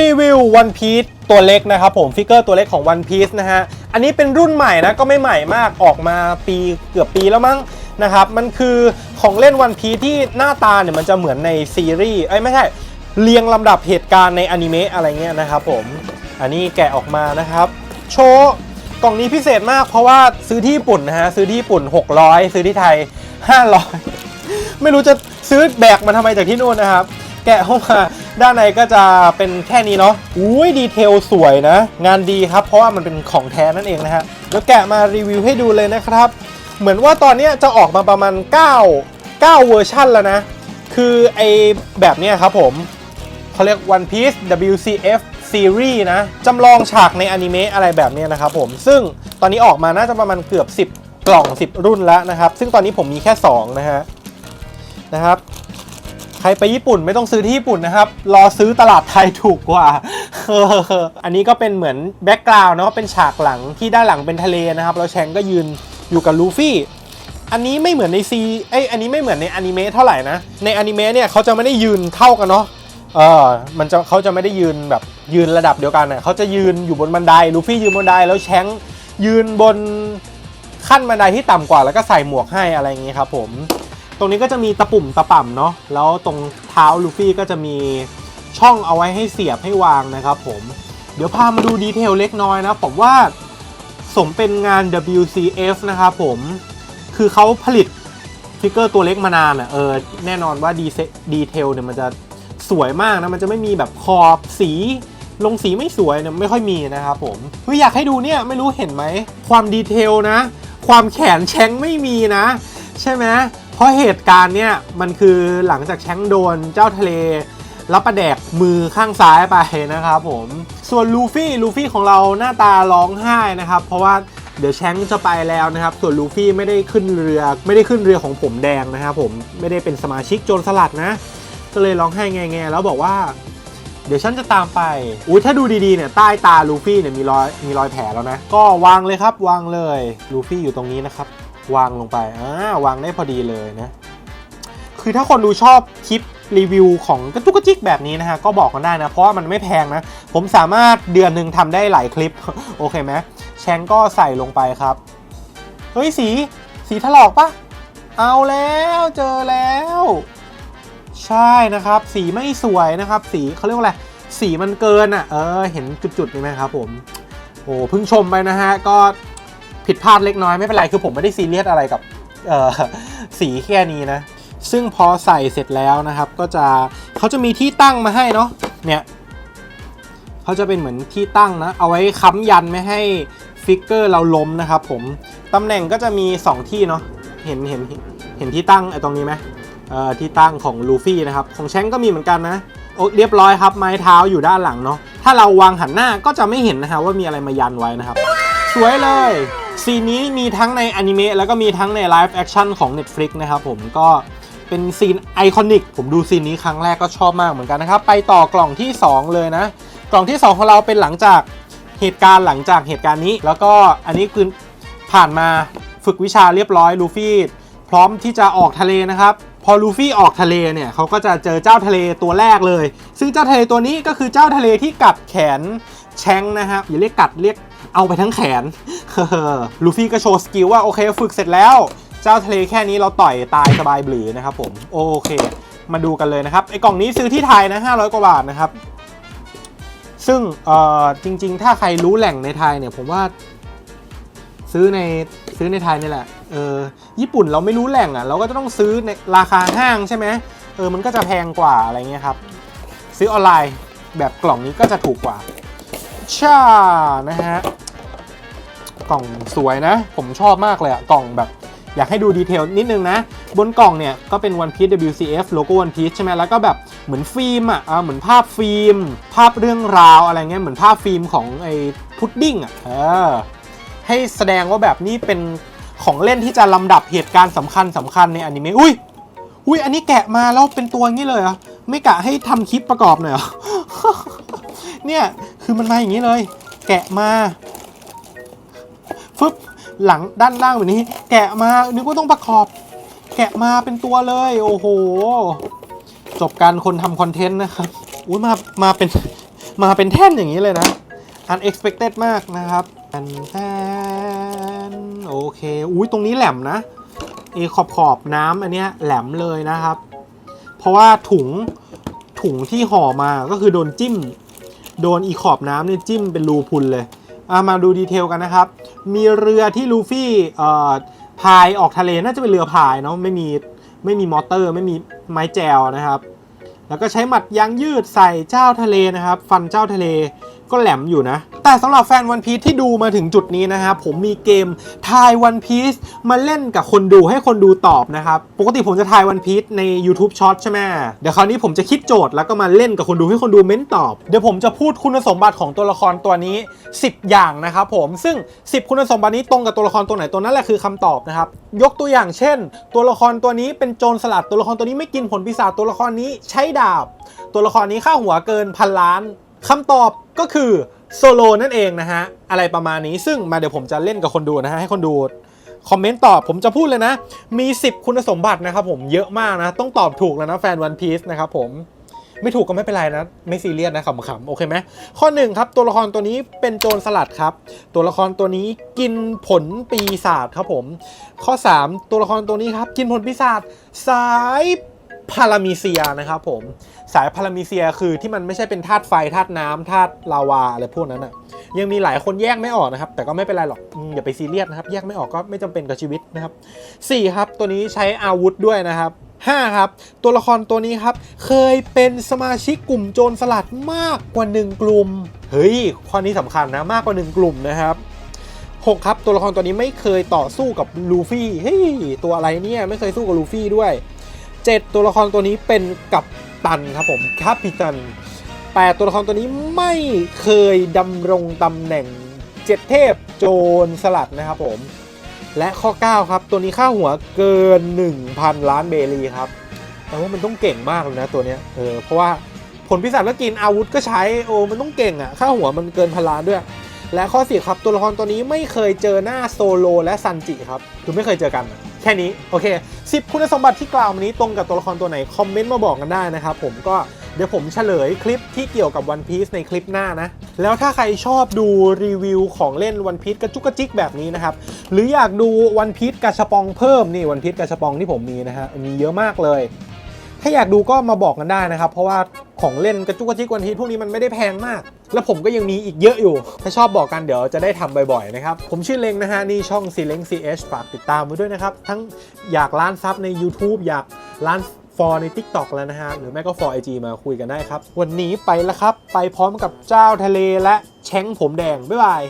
รีวิว One Piece ตัวเล็กนะครับผมฟิกเกอร์ตัวเล็กของ One Piece นะฮะ อันนี้เป็นรุ่นใหม่นะก็ไม่ใหม่มากออกมาปีเกือบปีแล้วมั้งนะครับ มันคือของเล่น One Piece ที่หน้าตาเนี่ยมันจะเหมือนในซีรีส์เอ้ไม่ใช่ เรียงลำดับเหตุการณ์ในอนิเมะอะไรเงี้ยนะครับผม อันนี้แกะออกมานะครับ โชว์กล่องนี้พิเศษมากเพราะว่าซื้อที่ญี่ปุ่นนะฮะซื้อที่ญี่ปุ่น 600 ซื้อที่ไทย 500 ไม่รู้จะซื้อแบกมาทำไมจากที่นู่นนะครับ แกะเข้ามา ด้านในก็จะเป็นแค่นี้เนาะอุ้ยดีเทลสวยนะ งานดีครับ เพราะว่ามันเป็นของแท้นั่นเองนะฮะแล้วแกะมารีวิวให้ดูเลยนะครับ เหมือนว่าตอนนี้จะออกมาประมาณ 9 9 เวอร์ชันแล้วนะ คือไอแบบเนี้ยครับผมเขาเรียก One Piece WCF Series นะจำลองฉากในอนิเมะอะไรแบบเนี้ยนะครับผม ซึ่งตอนนี้ออกมาน่าจะประมาณเกือบ 10 กล่อง 10 รุ่นแล้วนะครับ ซึ่งตอนนี้ผมมีแค่ 2 นะฮะนะครับ ใครไปญี่ปุ่นไม่ต้องซื้อที่ญี่ปุ่นนะครับ รอซื้อตลาดไทยถูกกว่า อันนี้ก็เป็นเหมือนแบ็กกราวน์เนาะเป็นฉากหลังที่ด้านหลังเป็นทะเลนะครับ แล้วแชงก็ยืนอยู่กับลูฟี่ อันนี้ไม่เหมือนในซีเอ้ยอันนี้ไม่เหมือนในอนิเมะเท่าไหร่นะ ในอนิเมะเนี่ยเขาจะไม่ได้ยืนเท่ากันเนาะ เออ มันจะเขาจะไม่ได้ยืนแบบยืนระดับเดียวกันน่ะเขาจะยืนอยู่บนบันได ลูฟี่ยืนบนบันได แล้วแชงยืนบนขั้นบันไดที่ต่ำกว่าแล้วก็ใส่หมวกให้อะไรอย่างงี้ครับผม ตรงนี้ก็จะมีตะปุ่มตะป่ำเนาะแล้วตรงเท้าลูฟี่ก็จะมีช่องเอาไว้ให้เสียบให้วางนะครับผมเดี๋ยวพามาดูดีเทลเล็กน้อยนะผมว่าสมเป็นงาน WCF นะครับผมคือเขาผลิตฟิกเกอร์ตัวเล็กมานานอะเออแน่นอนว่าดีเซดีเทลเนี่ยมันจะสวยมากนะมันจะไม่มีแบบขอบสีลงสีไม่สวยเนี่ยไม่ค่อยมีนะครับผมเฮ้ยอยากให้ดูเนี่ยไม่รู้เห็นไหมความดีเทลนะ ความแขนแชงไม่มีนะ ใช่ไหม เพราะเหตุการณ์เนี่ยมันคือหลังจากแชงโดนเจ้าทะเลรับประแดกมือข้างซ้ายไปนะครับผม ส่วนลูฟี่ลูฟี่ของเราหน้าตาร้องไห้นะครับ เพราะว่าเดี๋ยวแชงจะไปแล้วนะครับ ส่วนลูฟี่ไม่ได้ขึ้นเรือ ไม่ได้ขึ้นเรือของผมแดงนะครับผมไม่ได้เป็นสมาชิกโจรสลัดนะ ก็เลยร้องไห้แง่ๆแล้วบอกว่า เดี๋ยวฉันจะตามไปอุ้ยถ้าดูดีๆเนี่ยใต้ตาลูฟี่เนี่ยมีรอยมีรอยแผลแล้วนะ ก็วางเลยครับวางเลยลูฟี่อยู่ตรงนี้นะครับ วางลงไปอ่าวางได้พอดีเลยนะ คือถ้าคนดูชอบคลิปรีวิวของกระตุกกระจิกแบบนี้นะฮะ ก็บอกกันได้นะ เพราะว่ามันไม่แพงนะ ผมสามารถเดือนหนึ่งทำได้หลายคลิป โอเคไหมแชงก็ใส่ลงไปครับ เฮ้ยสี สีถลอกปะเอาแล้วเจอแล้ว ใช่นะครับ สีไม่สวยนะครับ สีเขาเรียกว่าอะไร สีมันเกินอะ เออ เห็นจุดๆนี่ไหมครับผม โอ้พิ่งชมไปนะฮะ ก็ ผิดพลาดเล็กน้อยไม่เป็นไรคือผมไม่ได้ซีเรียสอะไรกับสีแค่นี้นะ ซึ่งพอใส่เสร็จแล้วนะครับ ก็จะเขาจะมีที่ตั้งมาให้เนาะเนี่ยเขาจะเป็นเหมือนที่ตั้งนะ เอาไว้ค้ำยันไม่ให้ฟิกเกอร์เราล้มนะครับผมตำแหน่งก็จะมี 2 ที่เนาะเห็นเห็นเห็นที่ตั้งไอ้ตรงนี้ไหมเอ่อที่ตั้งของลูฟี่นะครับ ของแชงก์ก็มีเหมือนกันนะโอ้เรียบร้อยครับ ไม้เท้าอยู่ด้านหลังเนาะถ้าเราวางหันหน้าก็จะไม่เห็นนะฮะว่ามีอะไรมายันไว้นะครับ สวยเลย ซีนนี้มีทั้งในอนิเมะแล้วก็มีทั้งในไลฟ์แอคชั่นของ Netflix นะครับผมก็เป็นซีนไอคอนิกผมดูซีนนี้ครั้งแรกก็ชอบมากเหมือนกันนะครับ ไปต่อกล่องที่ 2 เลยนะ กล่องที่ 2 ของเราเป็นหลังจากเหตุการณ์หลังจากเหตุการณ์นี้ แล้วก็อันนี้คือผ่านมาฝึกวิชาเรียบร้อยลูฟี่พร้อมที่จะออกทะเลนะครับ พอลูฟี่ออกทะเลเนี่ยเขาก็จะเจอเจ้าทะเลตัวแรกเลย ซึ่งเจ้าทะเลตัวนี้ก็คือเจ้าทะเลที่กัดแขนแชงนะครับอย่าเรียกกัดเรียก เอาไปทั้งแขนลูฟี่ก็โชว์สกิลว่าโอเคฝึกเสร็จแล้ว เจ้าทะเลแค่นี้เราต่อยตายสบายบลือนะครับผม โอเค มาดูกันเลยนะครับไอ้กล่องนี้ซื้อที่ไทยนะ 500 กว่าบาทนะครับ ซึ่งเอ่อจริง ๆ ถ้าใครรู้แหล่งในไทยเนี่ยผมว่า ซื้อในซื้อในไทยนี่แหละเออญี่ปุ่นเราไม่รู้แหล่งอะ เราก็จะต้องซื้อในราคาห้างใช่ไหมเออมันก็จะแพงกว่าอะไรเงี้ยครับ ซื้อออนไลน์แบบกล่องนี้ก็จะถูกกว่า ช่านะฮะ กล่องสวยนะ ผมชอบมากเลยอะกล่องแบบอยากให้ดูดีเทลนิดนึงนะ บนกล่องเนี่ย ก็เป็น One Piece WCF โลโก้ One Piece ใช่ไหมแล้วก็แบบเหมือนฟิล์มอะเหมือนภาพฟิล์ม ภาพเรื่องราวอะไรเงี้ยเหมือนภาพฟิล์มของไอ้พุดดิ้งอะเออให้แสดงว่าแบบนี้เป็นของเล่นที่จะลำดับเหตุการณ์สำคัญสำคัญในอนิเมะอุ้ยอุ้ยอันนี้แกะมาแล้วเป็นตัวงี้เลยเหรอไม่กะให้ทำคลิปประกอบหน่อยเหรอเนี่ย คือมันมาอย่างนี้เลย แกะมาฟึบหลังด้านล่างแบบนี้ แกะมานึกว่าต้องประกอบ แกะมาเป็นตัวเลย โอ้โห จบการคนทำคอนเทนต์นะครับอุ้ยมามาเป็นมาเป็นแท่นอย่างนี้เลยนะ unexpected มากนะครับแทนแทนโอเคอุ้ยตรงนี้แหลมนะเอขอบขอบน้ำอันเนี้ยแหลมเลยนะครับ เพราะว่าถุงถุงที่ห่อมาก็คือโดนจิ้ม โดนอีขอบน้ำเนี่ยจิ้มเป็นรูพุนเลยอะมาดูดีเทลกันนะครับ มีเรือที่ลูฟี่พายออกทะเลน่าจะเป็นเรือพายเนาะไม่มีไม่มีมอเตอร์ ไม่มีไม้แจวนะครับ แล้วก็ใช้หมัดยางยืดใส่เจ้าทะเลนะครับ ฟันเจ้าทะเล ก็แหลมอยู่นะ แต่สำหรับแฟนวันพี e ที่ดูมาถึงจุดนี้นะครับผมมีเกมทายวันพี e มาเล่นกับคนดูให้คนดูตอบนะครับ ปกติผมจะทายวันพี e ใน YouTube Short ใช่ไหมเดี๋ยวคราวนี้ผมจะคิดโจทย์แล้วก็มาเล่นกับคนดูให้คนดูเม้นตอบ เดี๋ยวผมจะพูดคุณสมบัติของตัวละครตัวนี้ 10 อย่างนะครับผมซึ่ง 10 คุณสมบัตินี้ตรงกับตัวละครตัวไหนตัวนั้นแหละคือคำตอบนะครับยกตัวอย่างเช่น ตัวละครตัวนี้เป็นโจรสลัดตัวละครตัวนี้ไม่กินผลปีศาจตัวละครนี้ใช้ดาบ ตัวละครนี้ค่าหัวเกินพันล้านคำตอบ ก็คือโซโลนั่นเองนะฮะ อะไรประมาณนี้ซึ่งมาเดี๋ยวผมจะเล่นกับคนดูนะฮะ ให้คนดูคอมเมนต์ตอบผมจะพูดเลยนะ มี 10 คุณสมบัตินะครับผมเยอะมากนะ ต้องตอบถูกแล้วนะแฟนวันพีซนะครับผมไม่ถูกก็ไม่เป็นไรนะ ไม่ซีเรียสนะขำๆโอเคไหมข้อหนึ่งครับตัวละครตัวนี้เป็นโจรสลัดครับ ตัวละครตัวนี้กินผลปีศาจครับผม ข้อ 3 ตัวละครตัวนี้ครับ กินผลปีศาจสาย พารามีเซียนะครับผมสายพารามีเซียคือที่มันไม่ใช่เป็นธาตุไฟธาตุน้ำธาตุลาวาอะไรพวกนั้นอะยังมีหลายคนแยกไม่ออกนะครับ แต่ก็ไม่เป็นไรหรอกอย่าไปซีเรียสนะครับ แยกไม่ออกก็ไม่จำเป็นกับชีวิตนะครับ4ครับ ตัวนี้ใช้อาวุธด้วยนะครับ5ครับ ตัวละครตัวนี้ครับ เคยเป็นสมาชิกกลุ่มโจรสลัดมากกว่า 1 กลุ่ม เฮ้ย ข้อนี้สำคัญนะมากกว่า 1 กลุ่มนะครับ6ครับ ตัวละครตัวนี้ไม่เคยต่อสู้กับลูฟี่ เฮ้ย ตัวอะไรเนี่ย ไม่เคยสู้กับลูฟี่ด้วย 7 ตัวละครตัวนี้เป็นกัปตันครับผมคาปิตัน8ตัวละครตัวนี้ไม่เคยดำรงตำแหน่งเจ็ดเทพโจรสลัดนะครับผมและข้อ 9 ครับ ตัวนี้ค่าหัวเกิน 1,000 ล้านเบรีครับแปลว่ามันต้องเก่งมากเลยนะตัวเนี้ยเออเพราะว่าผลพิศาจก็กินอาวุธก็ใช้โอ้มันต้องเก่งอะ่ะค่าหัวมันเกินพันล้านด้วย และข้อ4ครับตัวละครตัวนี้ไม่เคยเจอหน้าโซโลและซันจิครับคือไม่เคยเจอกันอะ แค่นี้โอเค 10 คุณสมบัติที่กล่าวมานี้ตรงกับตัวละครตัวไหน คอมเมนต์มาบอกกันได้นะครับผมก็เดี๋ยวผมเฉลยคลิปที่เกี่ยวกับ One Piece ในคลิปหน้านะ แล้วถ้าใครชอบดูรีวิวของเล่น One Piece กระจุกกระจิกแบบนี้นะครับ หรืออยากดู One Piece กระชปองเพิ่มนี่ One Piece กระชปองที่ผมมีนะฮะมีเยอะมากเลย ถ้าอยากดูก็มาบอกกันได้นะครับ เพราะว่า ของเล่นกระจุกกระจิกวันทีพวกนี้มันไม่ได้แพงมาก แล้วผมก็ยังมีอีกเยอะอยู่ ถ้าชอบบอกกันเดี๋ยวจะได้ทำบ่อยๆนะครับ ผมชื่อเล้งนะฮะ นี่ช่องซีเล้ง CH ฝากติดตามไว้ด้วยนะครับ ทั้งอยากล้านซับใน YouTube อยากล้านฟอร์ใน TikTok แล้วนะฮะ หรือแม่ก็ฟอร์ไอจีมาคุยกันได้ครับ วันนี้ไปแล้วครับ ไปพร้อมกับเจ้าทะเลและแช้งผมแดง บ๊ายบาย